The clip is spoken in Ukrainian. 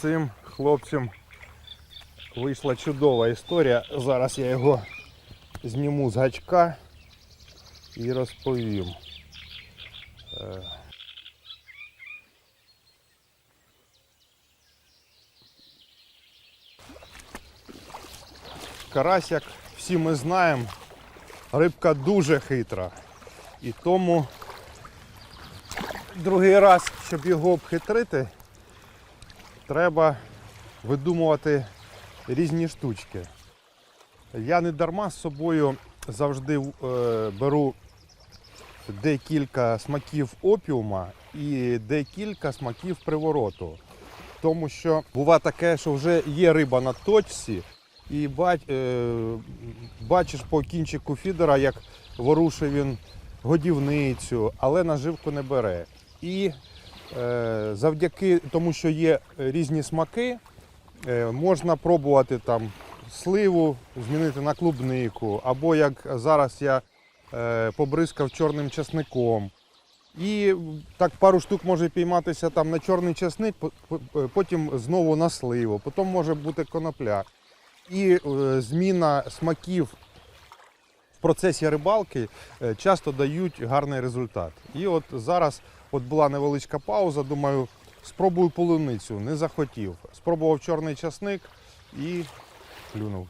цим хлопцем вийшла чудова історія. Зараз я його зніму з гачка і розповім. Е, Карась, як всі ми знаємо, рибка дуже хитра. І тому другий раз, щоб його обхитрити, треба видумувати різні штучки. Я не дарма з собою завжди е, беру декілька смаків опіума і декілька смаків привороту. Тому що буває таке, що вже є риба на точці, і бач, е, бачиш по кінчику фідера, як ворушить він годівницю, але наживку не бере. І завдяки тому, що є різні смаки, е, можна пробувати там сливу змінити на клубнику, або як зараз я е, побризкав чорним часником. І так пару штук може пійматися там на чорний по- потім знову на сливу, потім може бути конопля. І е, зміна смаків процесі рибалки е, часто дають гарний результат. І от зараз от була невеличка пауза, думаю, спробую полуницю, не захотів. Спробував чорний часник і клюнув.